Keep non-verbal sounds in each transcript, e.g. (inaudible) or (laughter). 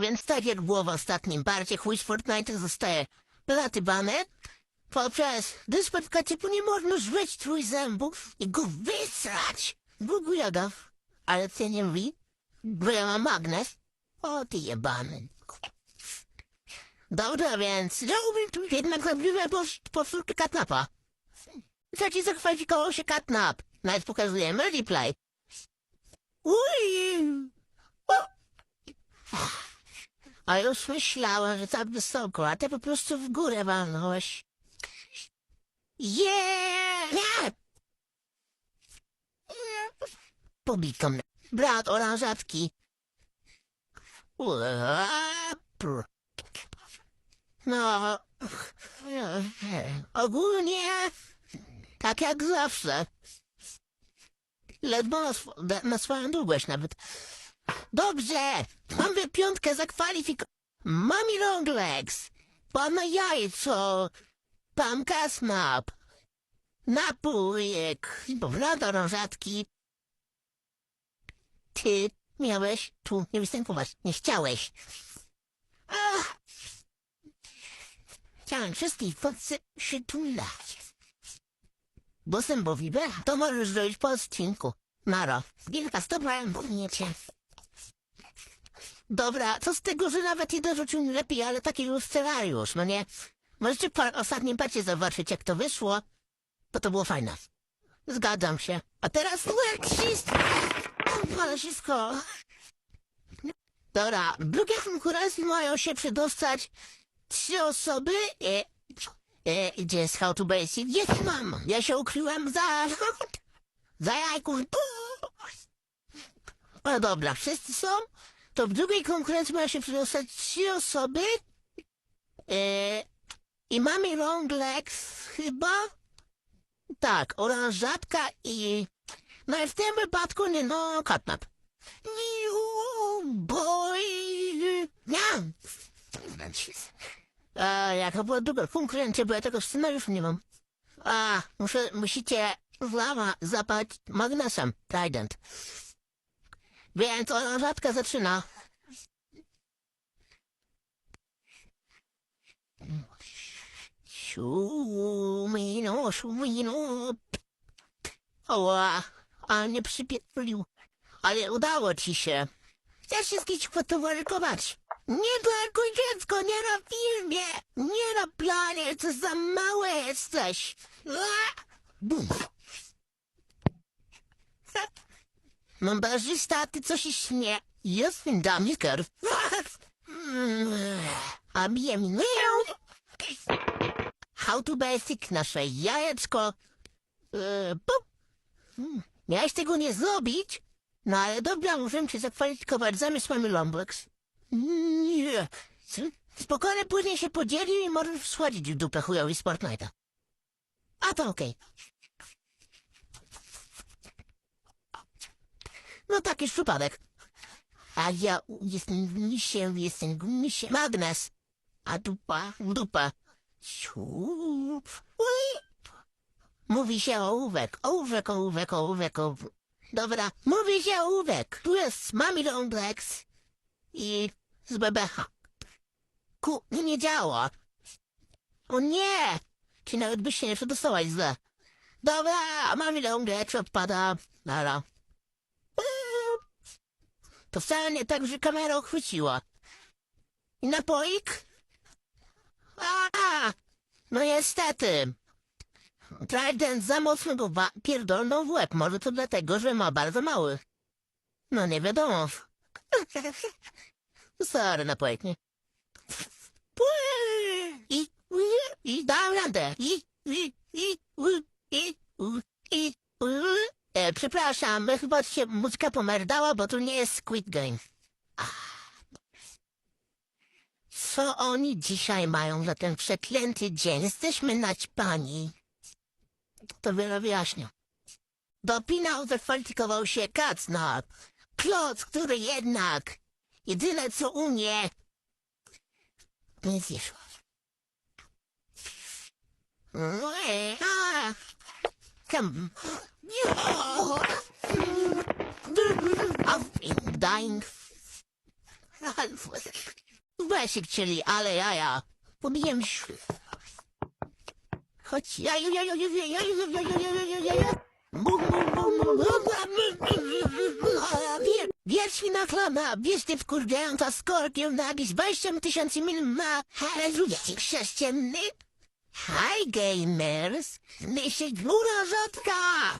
Więc tak jak było w ostatnim parcie, chuj z Fortnite zostaje platybany poprzez dyspetka typu nie można żreć trój zębów i go wysrać. Długo jadaw, ale ty nie mówi, bo ja mam magnes. O ty jebany. Dobra, więc dałbym tu jednak zabliwe powtórkę katnapa. Ci zakwalifikował się katnap? Nawet pokazujemy replay. Uj! O! A już myślałem, że tak wysoko, a ty po prostu w górę walnąłeś. Yeah! Mnie. Brat oranżatki. No, ogólnie tak jak zawsze. Ledwo na swoją długość nawet. Dobrze, mamy piątkę zakwalifik... Mami long legs, pana jajco, pan kasnap, napójek, powrót orążatki. Ty miałeś tu nie występować, nie chciałeś. Ach. Chciałem wszystkich fotce przytulać. Bo sębowi to możesz zrobić po odcinku. Nara, kilka stobrałem, cię. Dobra, co z tego, że nawet nie dorzucił mi lepiej, ale taki był scenariusz, no nie? Możecie w ostatnim pacie zobaczyć, jak to wyszło, bo to było fajne. Zgadzam się. A teraz Lexis! Ale wszystko. Dobra, drugie konkurencji mają się przedostać trzy osoby. E, e, gdzie jest How to Basic? Jest mam. Ja się ukryłem za... (laughs) za jajków. No dobra, wszyscy są? To w drugiej konkurencji mają się przedostać trzy osoby. E, I mamy long legs chyba? Tak, oranżatka i... No i w tym wypadku nie, no, katnap. New boy... Nie! A, jaka była druga konkurencja, bo ja tego scenariuszu nie mam. A, muszę, musicie zlawa zapać magnesem, Trident. Więc oranżatka zaczyna. Szumino, szumino. Oła, a nie przypierdolił. Ale udało ci się. Chcesz wszystkich fotowarykować? Nie tylko dziecko, nie na filmie, nie na planie, co za małe jesteś. Bum. Montażysta, ty coś się śmie. Jestem damiker. A bije mnie. How to basic, nasze jajeczko. E. Hmm, Miałeś tego nie zrobić? No ale dobra, możemy cię zakwalifikować zamiast mamy Lomblex. Nie. Spokojnie, później się podzielił i możesz wsładzić w dupę chujowi z Fortnite'a. A to okej. No taki już przypadek. A ja jestem misiem, jestem misiem. Magnes. A dupa, dupa. Siup. Ui. Mówi się ołówek, ołówek, ołówek, ołówek, ołówek. Dobra, mówi się ołówek. Tu jest Mami Long Legs i z bebecha. Ku, nie, działa. O nie! Czy nawet byś się nie przedostałaś źle. Dobra, Mami Long Legs odpada. Nara. To wcale nie tak, że kamera uchwyciła. I napoik? A, no niestety. Trident za mocno go pierdolnął w łeb. Może to dlatego, że ma bardzo mały. No nie wiadomo. (laughs) Sorry, napoik, nie? I, i, dałem radę. I, i, i, i, i. E, przepraszam, chyba się muzyka pomerdała, bo to nie jest Squid Game. Co oni dzisiaj mają za ten przeklęty dzień? Jesteśmy naćpani. To wiele wyjaśnia. Do finału zakwalifikował się Kacnap. Klot, który jednak jedyne co umie... Nie zjeszło. Come. I've been dying. Besik, czyli ale jaja. Pobijem się. Chodź, ja, ja, ja, ja, ja, ja, ja, ja, ja, ja, ja, ja, ja. Wie- Wiecznie klama, wieszty wkurwiająca skorpion na jakieś 20 tysięcy mil ma halleluja chrześcijanny. Hi gamers, myśl góra rzadka.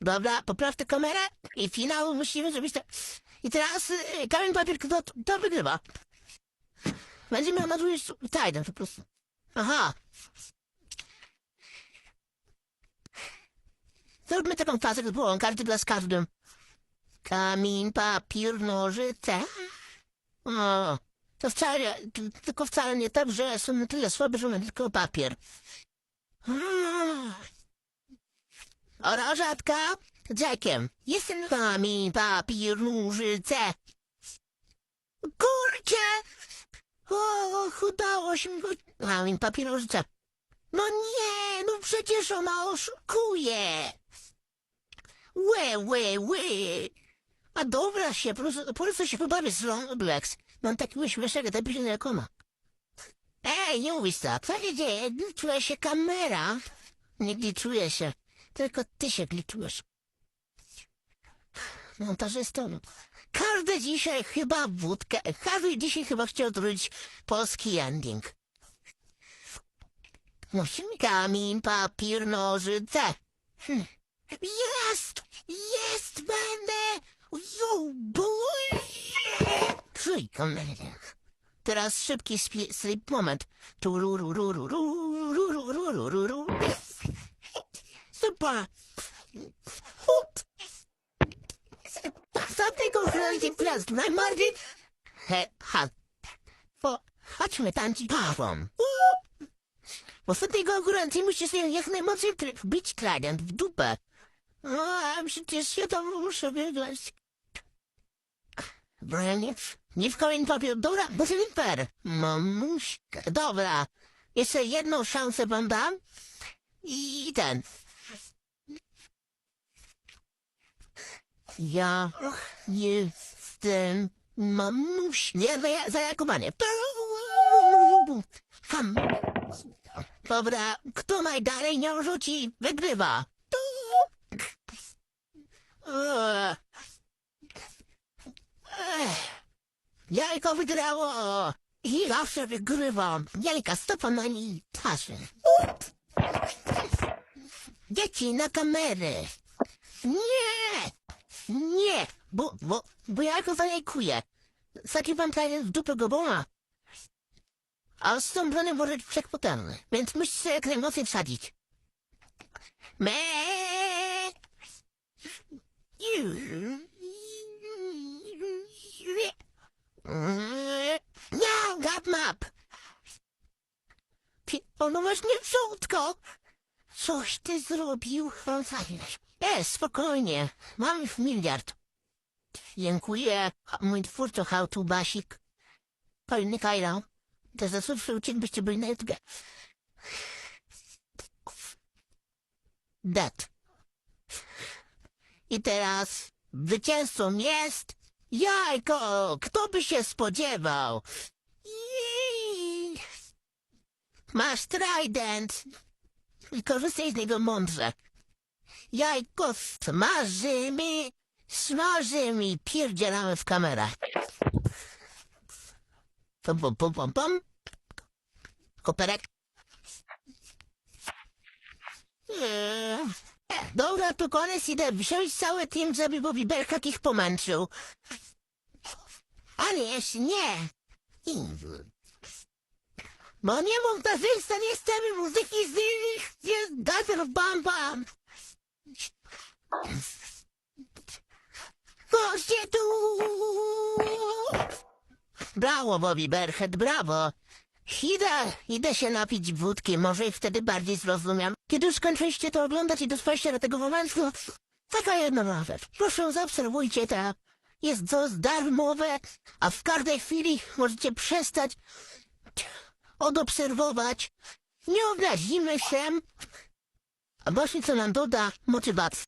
Dobra, poprawmy kamerę i finał musimy zrobić tak. I teraz y, kamień papier, kto to wygrywa. Będzie miał na dłużej tajdę po prostu. Aha. Zróbmy taką fazę, żeby było każdy gra z każdym. Kamień, papier, nożyce. O, to wcale, tylko wcale nie tak, że są na tyle słabe, że mamy tylko papier. Orażatka z Jackiem. Jestem kamień, papier, nożyce. Kurczę! O, udało się mi... Kamień, papier, nożyce. No nie, no przecież ona oszukuje. Łe, łe, łe. A dobra się, po prostu, po prostu się pobawię z Roblex. Mam taki uśmieszek, to pisze na koma. Ej, nie mówisz tak. Co się dzieje? Gliczuje się kamera. Nie gliczuje się. Tylko ty się gliczujesz. Montażysto, no. Każdy dzisiaj chyba wódkę, każdy dzisiaj chyba chciał zrobić polski ending. Musimy kamień, papier, nożyce. Hm. Jest! Jest! Będę! Jo, boy! Trój kamerę. Teraz szybki spi- sleep moment. Turururururururururururu. Super! Ut. Something crazy plus najbardziej... He, ha. Bo, chodźmy tańczyć pawą. Bo z tej konkurencji musisz jak najmocniej try- bić klient w dupę. No, a przecież ja to muszę wygrać. Branie, nie w kolejny papier. Dobra, bo super. Mamuśka. Dobra. Jeszcze jedną szansę wam dam. I ten. Ja jestem mamuś. Nie, za, zajakowanie. Ham. Dobra, kto najdalej nią rzuci, wygrywa. Eee. Ech. Jajko wygrało i zawsze wygrywam. Jajka stopa na niej twarzy. Dzieci na kamerę. Nie! Nie! Bo, bo, bo jajko zajajkuje. Taki wam prawie w dupę gobona. A z tą bronią może być wszechpotelny, więc musisz jak najmocniej wsadzić. Me. Nie, got map. Pi- O, no właśnie, żółtko. Coś ty zrobił? E, spokojnie. Mam już miliard. Dziękuję, mój twórco to Basik. Kolejny kajrał. Te zasłówszy uciek byście byli na YouTube. Dat. I teraz zwycięzcą jest jajko. Kto by się spodziewał? Masz trident. Korzystaj z niego mądrze. Jajko smażymy, smażymy i pierdzielamy w kamerę. Pom, pom, pom, pom, pom. Koperek. Dobra, to koniec. Idę wziąć cały team, żeby Bobby Berkak ich pomęczył. Ale jeszcze nie. Bo nie montażysta, nie chcemy muzyki z nich. Jest gazer bam bam. Chodźcie tu. Brawo, Bobby Berchet, brawo. Idę, idę się napić wódki, może i wtedy bardziej zrozumiam. Kiedy skończyliście to oglądać i dotrwaliście do tego momentu, taka jedna rzecz. Proszę, zaobserwujcie to. Jest to darmowe, a w każdej chwili możecie przestać odobserwować. Nie obrazimy się. A właśnie co nam doda motywacji.